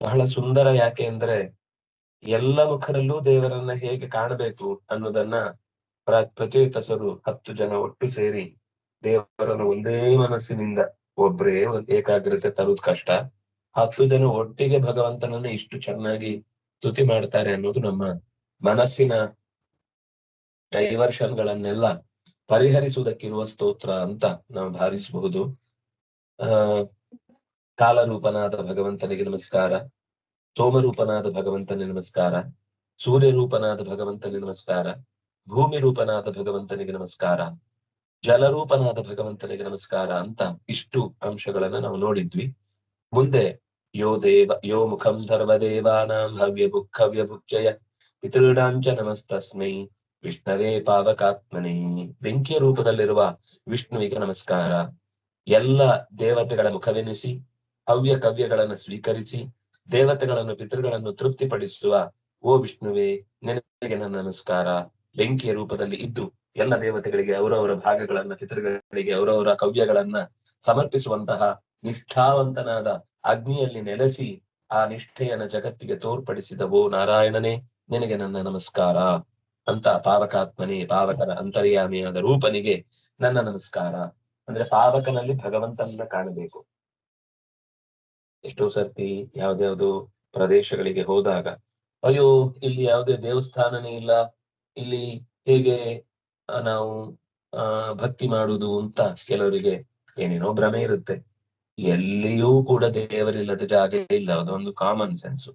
ಬಹಳ ಸುಂದರ ಯಾಕೆ ಅಂದ್ರೆ, ಎಲ್ಲ ಮುಖರಲ್ಲೂ ದೇವರನ್ನ ಹೇಗೆ ಕಾಣಬೇಕು ಅನ್ನೋದನ್ನ ಪ್ರ ಪ್ರಚೇತಸರು ಹತ್ತು ಜನ ಒಟ್ಟು ಸೇರಿ ದೇವರನ್ನು ಒಂದೇ ಮನಸ್ಸಿನಿಂದ ಒಬ್ರೇ ಏಕಾಗ್ರತೆ ತರುದ್ ಕಷ್ಟ. ಹತ್ತು ಜನ ಒಟ್ಟಿಗೆ ಭಗವಂತನನ್ನ ಇಷ್ಟು ಚೆನ್ನಾಗಿ ಸ್ತುತಿ ಮಾಡ್ತಾರೆ ಅನ್ನೋದು ನಮ್ಮ ಮನಸ್ಸಿನ ಡೈವರ್ಷನ್ ಗಳನ್ನೆಲ್ಲ ಪರಿಹರಿಸುವುದಕ್ಕಿರುವ ಸ್ತೋತ್ರ ಅಂತ ನಾವು ಭಾವಿಸಬಹುದು. ಆ ಕಾಲರೂಪನಾದ ಭಗವಂತನಿಗೆ ನಮಸ್ಕಾರ. ಸೋಮರೂಪನಾದ ಭಗವಂತನಿಗೆ ನಮಸ್ಕಾರ. ಸೂರ್ಯರೂಪನಾದ ಭಗವಂತನಿಗೆ ನಮಸ್ಕಾರ. ಭೂಮಿ ರೂಪನಾದ ಭಗವಂತನಿಗೆ ನಮಸ್ಕಾರ. ಜಲರೂಪನಾದ ಭಗವಂತನಿಗೆ ನಮಸ್ಕಾರ ಅಂತ ಇಷ್ಟು ಅಂಶಗಳನ್ನ ನಾವು ನೋಡಿದ್ವಿ. ಮುಂದೆ ಯೋ ದೇವ, ಯೋ ಮುಖಂ ಸರ್ವದೇವಾನಾಂ ಹವ್ಯ ಭುಕ್ಖವ್ಯ ಭುಕ್ಷಯ ಪಿತೃಡಾಂಚ ನಮಸ್ತಸ್ಮೈ ವಿಷ್ಣವೇ ಪಾವಕಾತ್ಮನೇ. ಬೆಂಕಿಯ ರೂಪದಲ್ಲಿರುವ ವಿಷ್ಣುವಿಗೆ ನಮಸ್ಕಾರ. ಎಲ್ಲ ದೇವತೆಗಳ ಮುಖವೆನಿಸಿ ಹವ್ಯ ಕವ್ಯಗಳನ್ನು ಸ್ವೀಕರಿಸಿ, ದೇವತೆಗಳನ್ನು, ಪಿತೃಗಳನ್ನು ತೃಪ್ತಿಪಡಿಸುವ, ಓ ವಿಷ್ಣುವೇ, ನಿನಗೆ ನನ್ನ ನಮಸ್ಕಾರ. ಬೆಂಕಿಯ ರೂಪದಲ್ಲಿ ಇದ್ದು ಎಲ್ಲ ದೇವತೆಗಳಿಗೆ, ಅವರವರ ಭಾಗಗಳನ್ನ, ಪಿತೃಗಳಿಗೆ, ಅವರವರ ಕವ್ಯಗಳನ್ನ ಸಮರ್ಪಿಸುವಂತಹ ನಿಷ್ಠಾವಂತನಾದ ಅಗ್ನಿಯಲ್ಲಿ ನೆಲೆಸಿ ಆ ನಿಷ್ಠೆಯನ್ನ ಜಗತ್ತಿಗೆ ತೋರ್ಪಡಿಸಿದ ಓ ನಾರಾಯಣನೇ, ನಿನಗೆ ನನ್ನ ನಮಸ್ಕಾರ. ಅಂತ ಪಾವಕಾತ್ಮನೇ, ಪಾವಕರ ಅಂತರ್ಯಾಮಿಯಾದ ರೂಪನಿಗೆ ನನ್ನ ನಮಸ್ಕಾರ. ಅಂದ್ರೆ ಪಾವಕನಲ್ಲಿ ಭಗವಂತನನ್ನ ಕಾಣಬೇಕು. ಎಷ್ಟೋ ಸರ್ತಿ ಯಾವ್ದ್ಯಾವ್ದು ಪ್ರದೇಶಗಳಿಗೆ ಹೋದಾಗ, ಅಯ್ಯೋ, ಇಲ್ಲಿ ಯಾವುದೇ ದೇವಸ್ಥಾನನೇ ಇಲ್ಲ, ಇಲ್ಲಿ ಹೇಗೆ ನಾವು, ಆ, ಭಕ್ತಿ ಮಾಡುವುದು ಅಂತ ಕೆಲವರಿಗೆ ಏನೇನೋ ಭ್ರಮೆ ಇರುತ್ತೆ. ಎಲ್ಲಿಯೂ ಕೂಡ ದೇವರಿಲ್ಲದ ಜಾಗ ಇಲ್ಲ, ಅದೊಂದು ಕಾಮನ್ ಸೆನ್ಸ್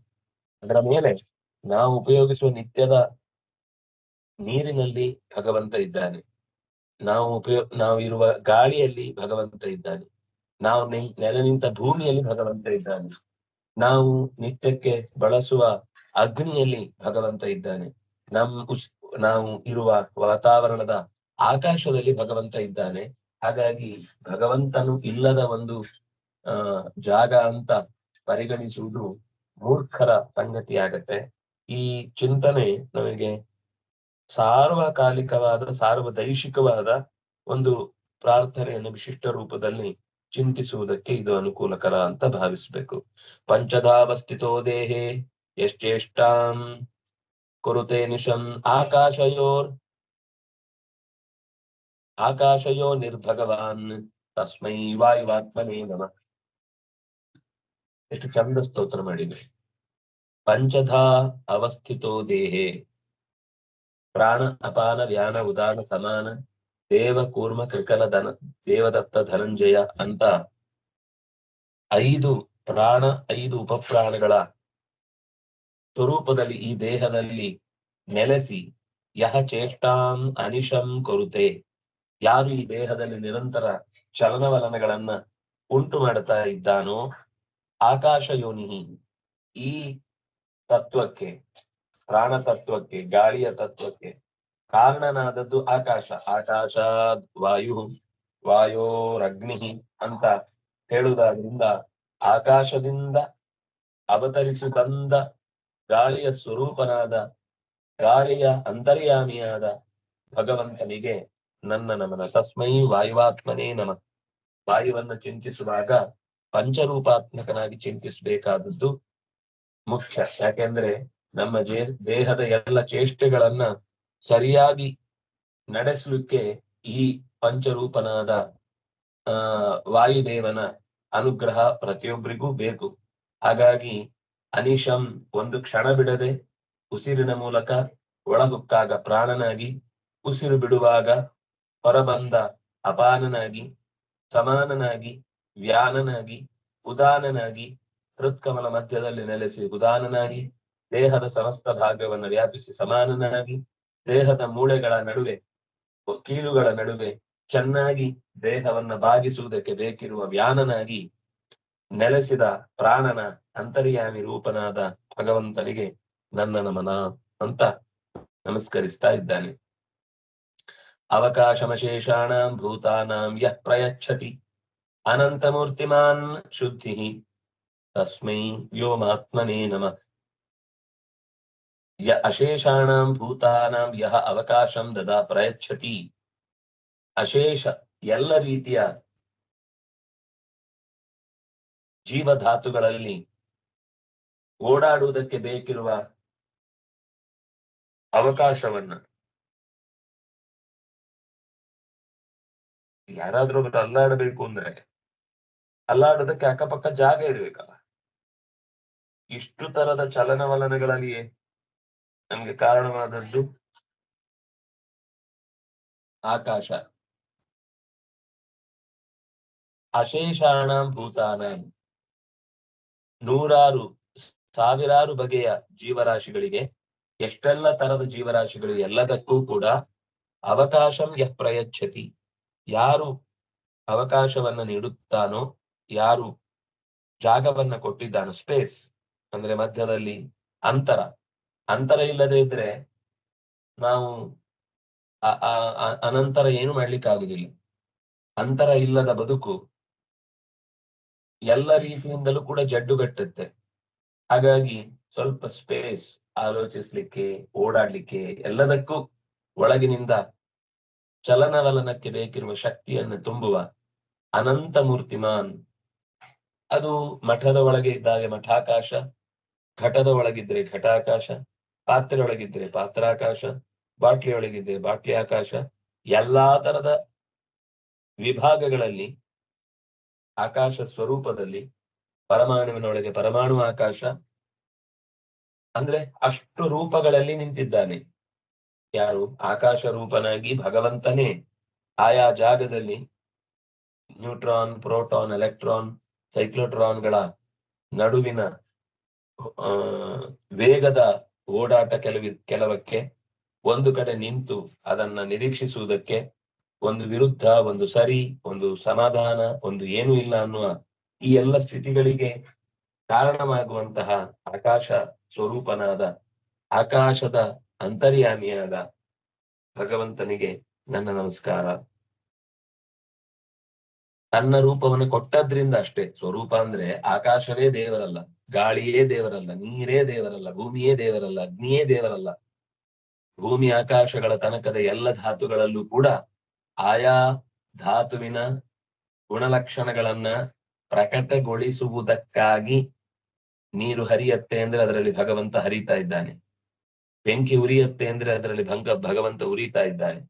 ಅದರ ಮೇಲೆ ನಾವು ಉಪಯೋಗಿಸುವ ನಿತ್ಯದ ನೀರಿನಲ್ಲಿ ಭಗವಂತ ಇದ್ದಾನೆ. ನಾವು ಉಪಯೋಗ ನಾವು ಇರುವ ಗಾಳಿಯಲ್ಲಿ ಭಗವಂತ ಇದ್ದಾನೆ. ನಾವು ನೆಲೆ ನಿಂತ ಭೂಮಿಯಲ್ಲಿ ಭಗವಂತ ಇದ್ದಾನೆ. ನಾವು ನಿತ್ಯಕ್ಕೆ ಬಳಸುವ ಅಗ್ನಿಯಲ್ಲಿ ಭಗವಂತ ಇದ್ದಾನೆ. ನಮ್ ಉಸ್, ನಾವು ಇರುವ ವಾತಾವರಣದ ಆಕಾಶದಲ್ಲಿ ಭಗವಂತ ಇದ್ದಾನೆ. ಹಾಗಾಗಿ ಭಗವಂತನು ಇಲ್ಲದ ಒಂದು, ಆ, ಜಾಗ ಅಂತ ಪರಿಗಣಿಸುವುದು ಮೂರ್ಖರ ಸಂಗತಿಯಾಗತ್ತೆ. ಈ ಚಿಂತನೆ ನಮಗೆ ಸಾರ್ವಕಾಲಿಕವಾದ, ಸಾರ್ವದೈಶಿಕವಾದ ಒಂದು ಪ್ರಾರ್ಥನೆಯನ್ನು ವಿಶಿಷ್ಟ ರೂಪದಲ್ಲಿ ಚಿಂತಿಸುವುದಕ್ಕೆ ಇದು ಅನುಕೂಲಕರ ಅಂತ ಭಾವಿಸಬೇಕು. ಪಂಚಧಾವಸ್ಥಿತೋ ದೇಹೇ ಯಶ್ಚೇಷ್ಟಾಂ ಕುರುತೆ ನಿಶಂ ಆಕಾಶಯೋರ್ ಆಕಾಶಯೋ ನಿರ್ಭಗವಾನ್ ತಸ್ಮೈ ವಾಯುವಾತ್ಮನೇ ನಮ. ಎಷ್ಟು ಚಂದ ಸ್ತೋತ್ರ ಮಾಡಿದೆ ಪಂಚಧಾ ಅವಸ್ಥಿತೋ ದೇಹೇ ಪ್ರಾಣ ಅಪಾನ ವ್ಯಾನ ಉದಾನ ಸಮಾನ ದೇವ ಕೂರ್ಮ ಕೃಕಲ ಧನ, ದೇವದತ್ತ ಧನಂಜಯ ಅಂತ ಐದು ಪ್ರಾಣ, ಐದು ಉಪಪ್ರಾಣಗಳ ಸ್ವರೂಪದಲ್ಲಿ ಈ ದೇಹದಲ್ಲಿ ನೆಲೆಸಿ ಯಹ ಚೇಷ್ಟಾಂ ಅನಿಶಂ ಕೊರುತೆ. ಯಾರು ಈ ದೇಹದಲ್ಲಿ ನಿರಂತರ ಚಲನವಲನಗಳನ್ನ ಉಂಟು ಮಾಡ್ತಾ ಇದ್ದಾನೋ ಆಕಾಶ ಯೋನಿಹಿ ಈ ತತ್ವಕ್ಕೆ, ಪ್ರಾಣ ತತ್ವಕ್ಕೆ, ಗಾಳಿಯ ತತ್ವಕ್ಕೆ ಕಾರಣನಾದದ್ದು ಆಕಾಶ. ಆಕಾಶ ವಾಯು ವಾಯೋರಗ್ನಿ ಅಂತ ಹೇಳುವುದಾದ್ರಿಂದ ಆಕಾಶದಿಂದ ಅವತರಿಸಿ ಬಂದ ಗಾಳಿಯ ಸ್ವರೂಪನಾದ, ಗಾಳಿಯ ಅಂತರ್ಯಾಮಿಯಾದ ಭಗವಂತನಿಗೆ ನನ್ನ ನಮನ. ತಸ್ಮೈ ವಾಯುವಾತ್ಮನೇ ನಮ. ವಾಯುವನ್ನು ಚಿಂತಿಸುವಾಗ ಪಂಚರೂಪಾತ್ಮಕನಾಗಿ ಚಿಂತಿಸಬೇಕಾದದ್ದು ಮುಖ್ಯ. ಯಾಕೆಂದ್ರೆ ನಮ್ಮ ದೇಹದ ಎಲ್ಲ ಚೇಷ್ಟೆಗಳನ್ನ ಸರಿಯಾಗಿ ನಡೆಸಲಿಕ್ಕೆ ಈ ಪಂಚರೂಪನಾದ, ಆ, ವಾಯುದೇವನ ಅನುಗ್ರಹ ಪ್ರತಿಯೊಬ್ಬರಿಗೂ ಬೇಕು. ಹಾಗಾಗಿ ಅನಿಶಂ ಒಂದು ಕ್ಷಣ ಬಿಡದೆ ಉಸಿರಿನ ಮೂಲಕ ಒಳಗುಕ್ಕಾಗ ಪ್ರಾಣನಾಗಿ, ಉಸಿರು ಬಿಡುವಾಗ ಹೊರಬಂದ ಅಪಾನನಾಗಿ, ಸಮಾನನಾಗಿ, ವ್ಯಾನನಾಗಿ, ಉದಾನನಾಗಿ, ಹೃತ್ಕಮಲ ಮಧ್ಯದಲ್ಲಿ ನೆಲೆಸಿ ಉದಾನನಾಗಿ, ದೇಹದ ಸಮಸ್ತ ಭಾಗವನ್ನು ವ್ಯಾಪಿಸಿ ಸಮಾನನಾಗಿ ದೇಹದ ಮೂಳೆಗಳ ನಡುವೆ, ಕೀಲುಗಳ ನಡುವೆ ಚೆನ್ನಾಗಿ ದೇಹವನ್ನ ಬಾಗಿಸುವುದಕ್ಕೆ ಬೇಕಿರುವ ವ್ಯಾನನಾಗಿ ನೆಲೆಸಿದ ಪ್ರಾಣನ ಅಂತರ್ಯಾಮಿ ರೂಪನಾದ ಭಗವಂತನಿಗೆ ನನ್ನ ನಮನ ಅಂತ ನಮಸ್ಕರಿಸ್ತಾ ಇದ್ದಾನೆ. ಅವಕಾಶಮಶೇಷಾಣಾಂ ಭೂತಾನಾಂ ಯಃ ಪ್ರಯಚ್ಛತಿ. ಅನಂತಮೂರ್ತಿಮಾನ್ ಶುದ್ಧಿ. ತಸ್ಮೈ ವ್ಯೋಮಾತ್ಮನೇ ನಮಃ. ಯ ಅಶೇಷಾಣಾಂ ಭೂತಾನಾಂ ಯಹ ಅವಕಾಶಂ ದದಾ ಪ್ರಯಚ್ಛತಿ ಅಶೇಷ ಎಲ್ಲ ರೀತಿಯ ಜೀವಧಾತುಗಳಲ್ಲಿ ಓಡಾಡುವುದಕ್ಕೆ ಬೇಕಿರುವ ಅವಕಾಶವನ್ನ ಯಾರಾದ್ರೂ ಒಬ್ರು ಅಲ್ಲಾಡಬೇಕು ಅಂದ್ರೆ ಅಲ್ಲಾಡೋದಕ್ಕೆ ಅಕ್ಕಪಕ್ಕ ಜಾಗ ಇರ್ಬೇಕಲ್ಲ. ಇಷ್ಟು ತರದ ಚಲನವಲನಗಳಲ್ಲಿ ನಮ್ಗೆ ಕಾರಣವಾದದ್ದು ಆಕಾಶ. ಅಶೇಷಾಣ ಭೂತಾನ. ನೂರಾರು ಸಾವಿರಾರು ಬಗೆಯ ಜೀವರಾಶಿಗಳಿಗೆ, ಎಷ್ಟೆಲ್ಲ ತರದ ಜೀವರಾಶಿಗಳು ಎಲ್ಲದಕ್ಕೂ ಕೂಡ ಅವಕಾಶಂ ಯಹ್ ಪ್ರಯಚ್ಛತಿ. ಯಾರು ಅವಕಾಶವನ್ನ ನೀಡುತ್ತಾನೋ, ಯಾರು ಜಾಗವನ್ನ ಕೊಟ್ಟಿದ್ದಾನೋ ಸ್ಪೇಸ್ ಅಂದ್ರೆ ಮಧ್ಯದಲ್ಲಿ ಅಂತರ. ಅಂತರ ಇಲ್ಲದೆ ಇದ್ರೆ ನಾವು ಅನಂತರ ಏನು ಮಾಡ್ಲಿಕ್ಕೆ ಆಗುದಿಲ್ಲ. ಅಂತರ ಇಲ್ಲದ ಬದುಕು ಎಲ್ಲ ರೀತಿಯಿಂದಲೂ ಕೂಡ ಜಡ್ಡುಗಟ್ಟುತ್ತೆ. ಹಾಗಾಗಿ ಸ್ವಲ್ಪ ಸ್ಪೇಸ್ ಆಲೋಚಿಸ್ಲಿಕ್ಕೆ, ಓಡಾಡ್ಲಿಕ್ಕೆ ಎಲ್ಲದಕ್ಕೂ ಒಳಗಿನಿಂದ ಚಲನವಲನಕ್ಕೆ ಬೇಕಿರುವ ಶಕ್ತಿಯನ್ನು ತುಂಬುವ ಅನಂತ ಮೂರ್ತಿಮಾನ್. ಅದು ಮಠದ ಒಳಗೆ ಇದ್ದಾಗ ಮಠಾಕಾಶ, ಘಟದ ಒಳಗಿದ್ರೆ ಘಟಾಕಾಶ ಪಾತ್ರೆ ಪಾತ್ರ ಪಾತ್ರಾಕಾಶ, ಬಾಟ್ಲಿಯೊಳಗಿದ್ರೆ ಬಾಟ್ಲಿ ಆಕಾಶ ಎಲ್ಲಾ ತರದ ವಿಭಾಗಗಳಲ್ಲಿ ಆಕಾಶ ಸ್ವರೂಪದಲ್ಲಿ ಪರಮಾಣುವಿನೊಳಗೆ ಪರಮಾಣು ಆಕಾಶ. ಅಂದ್ರೆ ಅಷ್ಟು ರೂಪಗಳಲ್ಲಿ ನಿಂತಿದ್ದಾನೆ. ಯಾರು? ಆಕಾಶ ರೂಪನಾಗಿ ಭಗವಂತನೇ. ಆಯಾ ಜಾಗದಲ್ಲಿ ನ್ಯೂಟ್ರಾನ್, ಪ್ರೋಟಾನ್, ಎಲೆಕ್ಟ್ರಾನ್, ಸೈಕ್ಲೋಟ್ರಾನ್ಗಳ ನಡುವಿನ ವೇಗದ ಓಡಾಟ ಕೆಲವಿ, ಕೆಲವಕ್ಕೆ ಒಂದು ಕಡೆ ನಿಂತು ಅದನ್ನ ನಿರೀಕ್ಷಿಸುವುದಕ್ಕೆ ಒಂದು ವಿರುದ್ಧ, ಒಂದು ಸರಿ, ಒಂದು ಸಮಾಧಾನ, ಒಂದು ಏನೂ ಇಲ್ಲ ಅನ್ನುವ ಈ ಎಲ್ಲ ಸ್ಥಿತಿಗಳಿಗೆ ಕಾರಣವಾಗುವಂತಹ ಆಕಾಶ ಸ್ವರೂಪನಾದ ಆಕಾಶದ ಅಂತರ್ಯಾಮಿಯಾದ ಭಗವಂತನಿಗೆ ನನ್ನ ನಮಸ್ಕಾರ. ತನ್ನ ರೂಪವನ್ನು ಕೊಟ್ಟದ್ರಿಂದ ಅಷ್ಟೇ. ಸ್ವರೂಪ ಅಂದ್ರೆ ಆಕಾಶವೇ ದೇವರಲ್ಲ. ಗಾಳಿಯೇ ದೇವರಲ್ಲ, ನೀರೇ ದೇವರಲ್ಲ, ಭೂಮಿಯೇ ದೇವರಲ್ಲ, ಅಗ್ನಿಯೇ ದೇವರಲ್ಲ. ಭೂಮಿ ಆಕಾಶಗಳ ತನಕದ ಎಲ್ಲ ಧಾತುಗಳಲ್ಲೂ ಕೂಡ ಆಯಾ ಧಾತುವಿನ ಗುಣಲಕ್ಷಣಗಳನ್ನ ಪ್ರಕಟಗೊಳಿಸುವುದಕ್ಕಾಗಿ ನೀರು ಹರಿಯತ್ತೆ ಅಂದ್ರೆ ಅದರಲ್ಲಿ ಭಗವಂತ ಹರಿತಾ ಇದ್ದಾನೆ. ಬೆಂಕಿ ಉರಿಯತ್ತೆ ಅಂದ್ರೆ ಅದರಲ್ಲಿ ಭಂಗ, ಭಗವಂತ ಉರಿತಾ ಇದ್ದಾನೆ.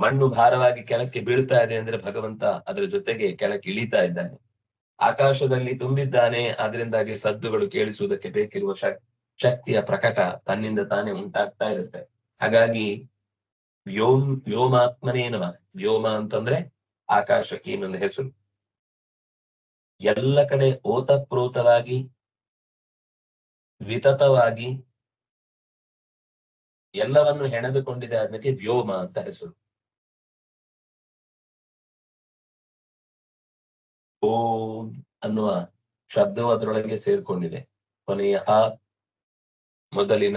ಮಣ್ಣು ಭಾರವಾಗಿ ಕೆಳಕ್ಕೆ ಬೀಳ್ತಾ ಇದೆ ಅಂದ್ರೆ ಭಗವಂತ ಅದರ ಜೊತೆಗೆ ಕೆಳಕ್ಕೆ ಇಳಿತಾ ಇದ್ದಾನೆ. ಆಕಾಶದಲ್ಲಿ ತುಂಬಿದ್ದಾನೆ ಅದರಿಂದಾಗಿ ಸದ್ದುಗಳು ಕೇಳಿಸುವುದಕ್ಕೆ ಬೇಕಿರುವ ಶಕ್- ಶಕ್ತಿಯ ಪ್ರಕಟ ತನ್ನಿಂದ ತಾನೇ ಉಂಟಾಗ್ತಾ ಇರುತ್ತೆ. ಹಾಗಾಗಿ ವ್ಯೋಮ್ ವ್ಯೋಮಾತ್ಮನೇನವ ವ್ಯೋಮ ಅಂತಂದ್ರೆ ಆಕಾಶಕ್ಕೆ ಇನ್ನೊಂದು ಹೆಸರು. ಎಲ್ಲ ಕಡೆ ಓತಪ್ರೋತವಾಗಿ ವಿತತವಾಗಿ ಎಲ್ಲವನ್ನು ಹೆಣೆದುಕೊಂಡಿದೆ ಅದಕ್ಕೆ ವ್ಯೋಮ ಅಂತ ಹೆಸರು. ಓಂ ಅನ್ನುವ ಶಬ್ದವು ಅದರೊಳಗೆ ಸೇರ್ಕೊಂಡಿದೆ. ಕೊನೆಯ ಆ ಮೊದಲಿನ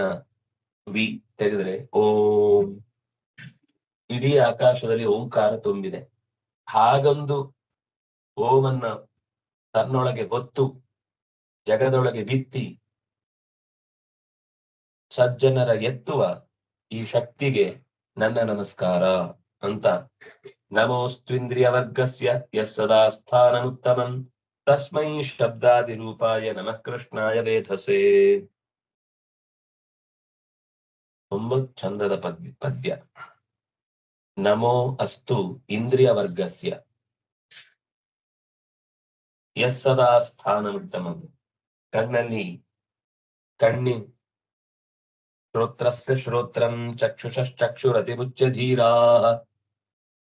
ವಿ ತೆಗೆದ್ರೆ ಓಂ. ಇಡೀ ಆಕಾಶದಲ್ಲಿ ಓಂಕಾರ ತುಂಬಿದೆ. ಹಾಗೊಂದು ಓಮನ್ನ ತನ್ನೊಳಗೆ ಹೊತ್ತು ಜಗದೊಳಗೆ ಬಿತ್ತಿ ಸಜ್ಜನರ ಎತ್ತುವ ಈ ಶಕ್ತಿಗೆ ನನ್ನ ನಮಸ್ಕಾರ ಅಂತ ಸದಾ ಸ್ಥಾನಮುತ್ತಮಂ ತಸ್ಮೈ ಶಬ್ದಾದಿ ರೂಪಾಯ ನಮಃ ಕೃಷ್ಣಾಯ ವೇಧಸೆ ತುಂಬ ಚಂದದ ಪದ್ಯ ಪದ್ಯ ನಮೋ ಅಸ್ತು ಇಂದ್ರಿಯ ವರ್ಗಸ್ಯ ಯಸ್ಸದಾ ಸದಾ ಸ್ಥಾನಮುತ್ತಮಂ ಕಣ್ಣಲ್ಲಿ ಕಣ್ಣಿ ಶ್ರೋತ್ರಸ್ಯ ಶ್ರೋತ್ರಂ ಚಕ್ಷುಷಶ್ಚಕ್ಷುರತಿಮುಚ್ಯ ಧೀರಾ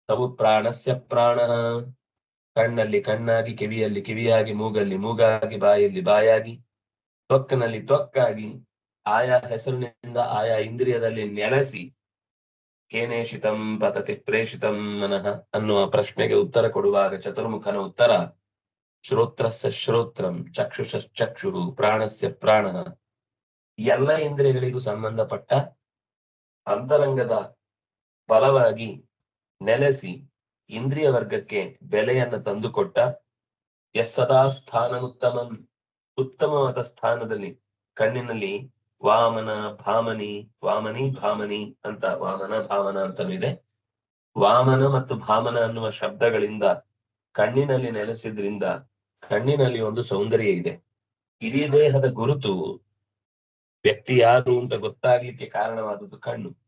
ತವು ಪ್ರಾಣಸ್ಯ ಪ್ರಾಣ. ಕಣ್ಣಲ್ಲಿ ಕಣ್ಣಾಗಿ, ಕಿವಿಯಲ್ಲಿ ಕಿವಿಯಾಗಿ, ಮೂಗಲ್ಲಿ ಮೂಗಾಗಿ, ಬಾಯಲ್ಲಿ ಬಾಯಾಗಿ ತ್ವಕ್ಕನಲ್ಲಿ ತ್ವಕ್ಕಾಗಿ ಆಯಾ ಹೆಸರಿನಿಂದ ಆಯಾ ಇಂದ್ರಿಯದಲ್ಲಿ ನೆಲೆಸಿ ಕೇನೇಷಿತಂ ಪತತಿ ಪ್ರೇಷಿತಂ ಮನಃ ಅನ್ನುವ ಪ್ರಶ್ನೆಗೆ ಉತ್ತರ ಕೊಡುವಾಗ ಚತುರ್ಮುಖನ ಉತ್ತರ, ಶ್ರೋತ್ರಸ್ಯ ಶ್ರೋತ್ರಂ ಚಕ್ಷುಷ ಚಕ್ಷು ಪ್ರಾಣಸ್ಯ ಪ್ರಾಣ. ಎಲ್ಲ ಇಂದ್ರಿಯಗಳಿಗೂ ಸಂಬಂಧಪಟ್ಟ ಅಂತರಂಗದ ಬಲವಾಗಿ ನೆಲೆಸಿ ಇಂದ್ರಿಯ ವರ್ಗಕ್ಕೆ ಬೆಲೆಯನ್ನು ತಂದುಕೊಟ್ಟ ಸ್ಥಾನ ಉತ್ತಮಂ ಉತ್ತಮವಾದ ಸ್ಥಾನದಲ್ಲಿ ಕಣ್ಣಿನಲ್ಲಿ ವಾಮನ ಭಾಮನಿ, ವಾಮನಿ ಭಾಮನಿ ಅಂತ, ವಾಮನ ಭಾವನ ಅಂತಲೂ ಇದೆ ವಾಮನ ಮತ್ತು ಭಾಮನ ಅನ್ನುವ ಶಬ್ದಗಳಿಂದ ಕಣ್ಣಿನಲ್ಲಿ ನೆಲೆಸಿದ್ರಿಂದ ಕಣ್ಣಿನಲ್ಲಿ ಒಂದು ಸೌಂದರ್ಯ ಇದೆ. ಇಡೀ ದೇಹದ ಗುರುತು ವ್ಯಕ್ತಿ ಯಾರು ಅಂತ ಗೊತ್ತಾಗ್ಲಿಕ್ಕೆ ಕಾರಣವಾದದ್ದು ಕಣ್ಣು.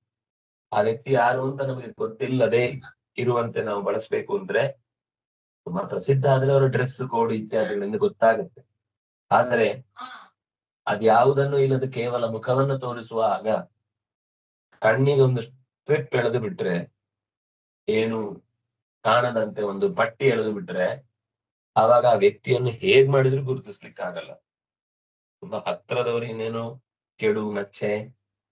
ಆ ವ್ಯಕ್ತಿ ಯಾರು ಅಂತ ನಮಗೆ ಗೊತ್ತಿಲ್ಲದೆ ಇರುವಂತೆ ನಾವು ಬಳಸ್ಬೇಕು ಅಂದ್ರೆ ತುಂಬಾ ಪ್ರಸಿದ್ಧ ಆದ್ರೆ ಅವರ ಡ್ರೆಸ್ ಕೋಡ್ ಇತ್ಯಾದಿಗಳಿಂದ ಗೊತ್ತಾಗುತ್ತೆ. ಆದರೆ ಅದ್ಯಾವುದನ್ನು ಇಲ್ಲದ ಕೇವಲ ಮುಖವನ್ನು ತೋರಿಸುವಾಗ ಕಣ್ಣಿಗೆ ಒಂದು ಸ್ಟ್ರಿಪ್ ಎಳೆದು ಬಿಟ್ರೆ ಏನು ಕಾಣದಂತೆ ಒಂದು ಪಟ್ಟಿ ಎಳೆದು ಬಿಟ್ರೆ ಆವಾಗ ಆ ವ್ಯಕ್ತಿಯನ್ನು ಹೇಗ್ ಮಾಡಿದ್ರು ಗುರುತಿಸ್ಲಿಕ್ಕಾಗಲ್ಲ. ತುಂಬಾ ಹತ್ರದವರು ಇನ್ನೇನು ಕೆಡು, ಮಚ್ಚೆ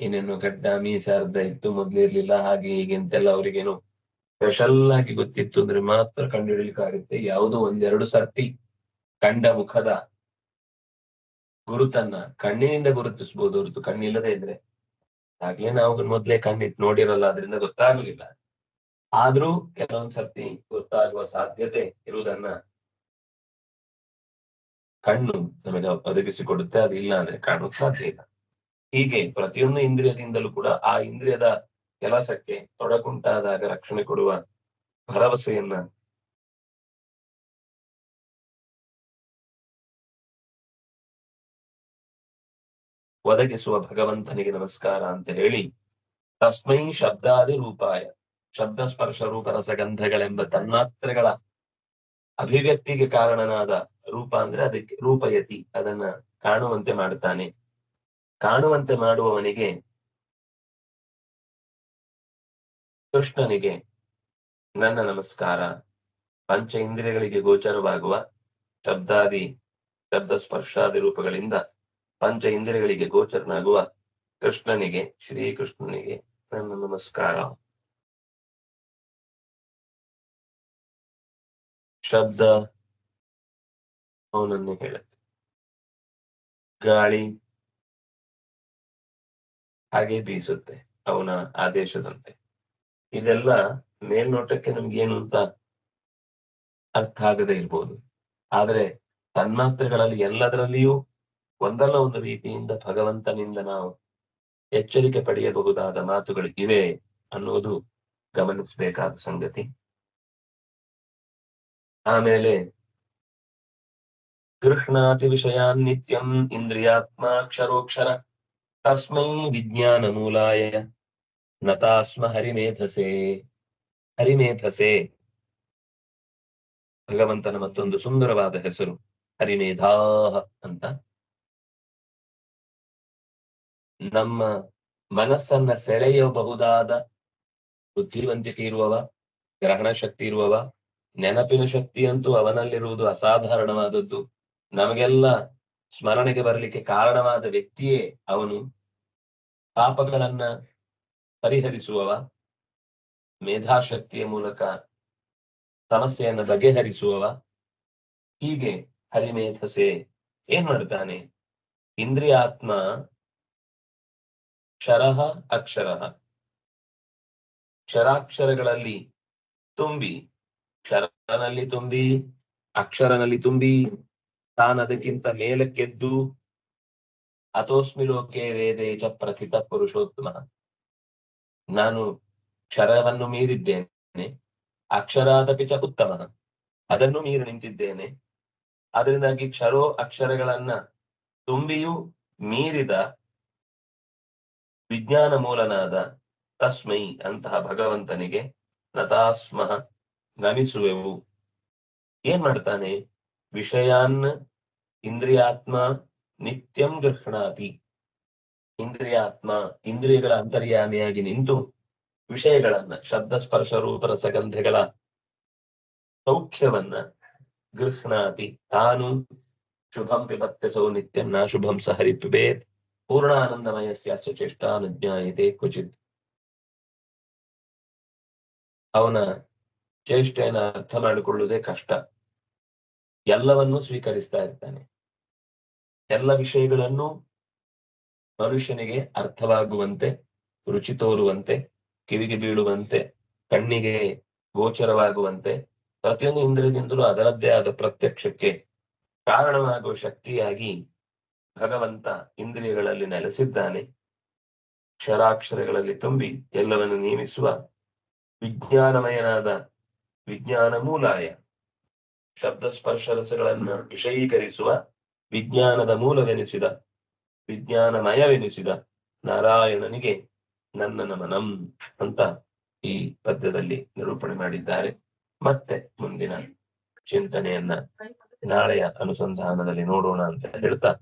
ಇನ್ನೇನು ಗಡ್ಡ ಮೀಸೆ ಅರ್ಧ ಇತ್ತು ಮೊದ್ಲಿರ್ಲಿಲ್ಲ, ಹಾಗೆ ಹೀಗೆ ಅಂತೆಲ್ಲ ಅವರಿಗೇನು ಸ್ಪೆಷಲ್ ಆಗಿ ಗೊತ್ತಿತ್ತು ಅಂದ್ರೆ ಮಾತ್ರ ಕಂಡುಹಿಡಿಲಿಕ್ಕಾಗುತ್ತೆ. ಯಾವುದೋ ಒಂದೆರಡು ಸರ್ತಿ ಕಂಡ ಮುಖದ ಗುರುತನ್ನ ಕಣ್ಣಿನಿಂದ ಗುರುತಿಸಬಹುದು ಹೊರತು ಕಣ್ಣಿಲ್ಲದೆ ಇದ್ರೆ. ಆಗ್ಲೇ ನಾವು ಮೊದ್ಲೇ ಕಣ್ಣಿಟ್ಟು ನೋಡಿರಲ್ಲ ಅದರಿಂದ ಗೊತ್ತಾಗಲಿಲ್ಲ ಆದ್ರೂ ಕೆಲವೊಂದ್ ಸರ್ತಿ ಗೊತ್ತಾಗುವ ಸಾಧ್ಯತೆ ಇರುವುದನ್ನ ಕಣ್ಣು ನಮಗೆ ಒದಗಿಸಿಕೊಡುತ್ತೆ. ಇಲ್ಲ ಅಂದ್ರೆ ಕಾಣೋಕ್ ಸಾಧ್ಯ ಇಲ್ಲ. ಹೀಗೆ ಪ್ರತಿಯೊಂದು ಇಂದ್ರಿಯದಿಂದಲೂ ಕೂಡ ಆ ಇಂದ್ರಿಯದ ಕೆಲಸಕ್ಕೆ ತೊಡಕುಂಟಾದಾಗ ರಕ್ಷಣೆ ಕೊಡುವ ಭರವಸೆಯನ್ನ ಒದಗಿಸುವ ಭಗವಂತನಿಗೆ ನಮಸ್ಕಾರ ಅಂತ ಹೇಳಿ ತಸ್ಮೈ ಶಬ್ದಾದಿ ರೂಪಾಯ, ಶಬ್ದ ಸ್ಪರ್ಶ ರೂಪ ರಸಗಂಧಗಳೆಂಬ ತನ್ಮಾತ್ರೆಗಳ ಅಭಿವ್ಯಕ್ತಿಗೆ ಕಾರಣನಾದ ರೂಪ ಅಂದ್ರೆ ಅದಕ್ಕೆ ರೂಪಯತಿ ಅದನ್ನ ಕಾಣುವಂತೆ ಮಾಡ್ತಾನೆ. ಕಾಣುವಂತೆ ಮಾಡುವವನಿಗೆ ಕೃಷ್ಣನಿಗೆ ನನ್ನ ನಮಸ್ಕಾರ. ಪಂಚ ಇಂದ್ರಿಯಗಳಿಗೆ ಗೋಚರವಾಗುವ ಶಬ್ದಾದಿ, ಶಬ್ದ ಸ್ಪರ್ಶಾದಿ ರೂಪಗಳಿಂದ ಪಂಚ ಇಂದ್ರಿಯಗಳಿಗೆ ಗೋಚರನಾಗುವ ಕೃಷ್ಣನಿಗೆ ಶ್ರೀಕೃಷ್ಣನಿಗೆ ನನ್ನ ನಮಸ್ಕಾರ. ಶಬ್ದ ಅವನನ್ನು ಹೇಳುತ್ತೆ. ಗಾಳಿ ಹಾಗೆ ಬೀಸುತ್ತೆ, ಅವನ ಆದೇಶದಂತೆ. ಇದೆಲ್ಲ ಮೇಲ್ನೋಟಕ್ಕೆ ನಮ್ಗೇನು ಅಂತ ಅರ್ಥ ಆಗದೆ ಇರ್ಬೋದು. ಆದ್ರೆ ತನ್ಮಾತ್ರೆಗಳಲ್ಲಿ ಎಲ್ಲದರಲ್ಲಿಯೂ ಒಂದಲ್ಲ ಒಂದು ರೀತಿಯಿಂದ ಭಗವಂತನಿಂದ ನಾವು ಎಚ್ಚರಿಕೆ ಪಡೆಯಬಹುದಾದ ಮಾತುಗಳು ಇವೆ ಅನ್ನುವುದು ಗಮನಿಸಬೇಕಾದ ಸಂಗತಿ. ಆಮೇಲೆ ಕೃಷ್ಣಾತಿ ವಿಷಯಾನ್ ನಿತ್ಯಂ ಇಂದ್ರಿಯಾತ್ಮಾಕ್ಷರೋಕ್ಷರ. ತಸ್ಮೈ ವಿಜ್ಞಾನ ಮೂಲಾಯ ನತಾಸ್ಮ ಹರಿಮೇಧಸೆ ಹರಿಮೇಧಸೆ ಭಗವಂತನ ಮತ್ತೊಂದು ಸುಂದರವಾದ ಹೆಸರು ಹರಿಮೇಧಾ ಅಂತ. ನಮ್ಮ ಮನಸ್ಸನ್ನ ಸೆಳೆಯಬಹುದಾದ ಬುದ್ಧಿವಂತಿಕೆ ಇರುವವ, ಗ್ರಹಣ ಶಕ್ತಿ ಇರುವವ, ನೆನಪಿನ ಶಕ್ತಿ ಅಂತೂ ಅವನಲ್ಲಿರುವುದು ಅಸಾಧಾರಣವಾದದ್ದು. ನಮಗೆಲ್ಲ ಸ್ಮರಣೆಗೆ ಬರಲಿಕ್ಕೆ ಕಾರಣವಾದ ವ್ಯಕ್ತಿಯೇ ಅವನು. ಪಾಪಗಳನ್ನ ಪರಿಹರಿಸುವವ, ಮೇಧಾಶಕ್ತಿಯ ಮೂಲಕ ಸಮಸ್ಯೆಯನ್ನು ಬಗೆಹರಿಸುವವ, ಹೀಗೆ ಹರಿಮೇಧಸೆ ಏನ್ ಮಾಡ್ತಾನೆ? ಇಂದ್ರಿಯಾತ್ಮ ಕ್ಷರಃ ಅಕ್ಷರ ಕ್ಷರಾಕ್ಷರಗಳಲ್ಲಿ ತುಂಬಿ, ಕ್ಷರನಲ್ಲಿ ತುಂಬಿ, ಅಕ್ಷರನಲ್ಲಿ ತುಂಬಿ. ತಾನದಕ್ಕಿಂತ ಮೇಲಕ್ಕೆದ್ದು ಅಥೋಸ್ಮಿ ಲೋಕೆ ವೇದೇ ಚ ಪ್ರಥಿತ ಪುರುಷೋತ್ತಮ. ನಾನು ಕ್ಷರವನ್ನು ಮೀರಿದ್ದೇನೆ, ಅಕ್ಷರಾದಪಿ ಚ ಉತ್ತಮ. ಅದನ್ನು ಮೀರಿ ನಿಂತಿದ್ದೇನೆ. ಅದರಿಂದಾಗಿ ಕ್ಷರೋ ಅಕ್ಷರಗಳನ್ನ ತುಂಬಿಯೂ ಮೀರಿದ ವಿಜ್ಞಾನ ಮೂಲನಾದ ತಸ್ಮೈ ಅಂತಹ ಭಗವಂತನಿಗೆ ನತಾಸ್ಮಃ ನಮಿಸುವೆವು. ಏನ್ ಮಾಡ್ತಾನೆ? ವಿಷಯಾನ್ ಇಂದ್ರಿಯಾತ್ಮ ನಿತ್ಯಂ ಗೃಹಣಾತಿ. ಇಂದ್ರಿಯಾತ್ಮ ಇಂದ್ರಿಯಗಳ ಅಂತರ್ಯಾಮಿಯಾಗಿ ನಿಂತು ವಿಷಯಗಳನ್ನ, ಶಬ್ದ ಸ್ಪರ್ಶ ರೂಪ ರಸಗಂಧಗಳ ಸೌಖ್ಯವನ್ನ ಗೃಹಣಾತಿ. ತಾನು ಶುಭಂ ಪಿಪತ್ಯಸೌ ನಿತ್ಯಂ ನಾ ಶುಭಂ ಸ ಹರಿ ಪಿಬೇತ್ ಪೂರ್ಣಾನಂದಮಯಸ್ಯಾಸ್ಯ ಚೇಷ್ಟಾ ಜ್ಞಾಯತೆ ಕ್ವಚಿತ್. ಅವನ ಚೇಷ್ಟೆಯನ್ನು ಅರ್ಥ ಮಾಡಿಕೊಳ್ಳುವುದೇ ಕಷ್ಟ. ಎಲ್ಲವನ್ನೂ ಸ್ವೀಕರಿಸ್ತಾ ಇರ್ತಾನೆ. ಎಲ್ಲ ವಿಷಯಗಳನ್ನು ಮನುಷ್ಯನಿಗೆ ಅರ್ಥವಾಗುವಂತೆ, ರುಚಿ ತೋರುವಂತೆ, ಕಿವಿಗೆ ಬೀಳುವಂತೆ, ಕಣ್ಣಿಗೆ ಗೋಚರವಾಗುವಂತೆ, ಪ್ರತಿಯೊಂದು ಇಂದ್ರಿಯದಿಂದಲೂ ಅದರದ್ದೇ ಆದ ಪ್ರತ್ಯಕ್ಷಕ್ಕೆ ಕಾರಣವಾಗುವ ಶಕ್ತಿಯಾಗಿ ಭಗವಂತ ಇಂದ್ರಿಯಗಳಲ್ಲಿ ನೆಲೆಸಿದ್ದಾನೆ. ಕ್ಷರಾಕ್ಷರಗಳಲ್ಲಿ ತುಂಬಿ ಎಲ್ಲವನ್ನು ನೇಮಿಸುವ ವಿಜ್ಞಾನಮಯನಾದ ವಿಜ್ಞಾನ ಮೂಲಾಯ ಶಬ್ದ ಸ್ಪರ್ಶ ರಸಗಳನ್ನು ವಿಷಯೀಕರಿಸುವ ವಿಜ್ಞಾನದ ಮೂಲವೆನಿಸಿದ ವಿಜ್ಞಾನಮಯವೆನಿಸಿದ ನಾರಾಯಣನಿಗೆ ನನ್ನ ನಮನಂ ಅಂತ ಈ ಪದ್ಯದಲ್ಲಿ ನಿರೂಪಣೆ ಮಾಡಿದ್ದಾರೆ. ಮತ್ತೆ ಮುಂದಿನ ಚಿಂತನೆಯನ್ನ ನಾಳೆಯ ಅನುಸಂಧಾನದಲ್ಲಿ ನೋಡೋಣ ಅಂತ ಹೇಳ್ತಾ,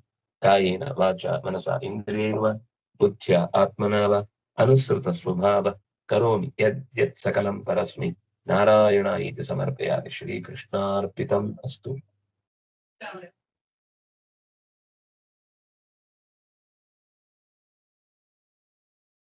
ಕಾಯೇನ ವಾಚ ಮನಸ ಇಂದ್ರಿಯೇರ್ವ, ಬುದ್ಧಿಯ ಆತ್ಮನಾವ, ಅನುಸೃತ ಸ್ವಭಾವ, ಕರೋಮಿ ಯದ್ ಯತ್ ಸಕಲಂ ಪರಸ್ಮಿ, ನಾರಾಯಣ ಇತಿ ಸಮರ್ಪಯಾಮಿ ಶ್ರೀಕೃಷ್ಣಾರ್ಪಿತಂ ಅಸ್ತು.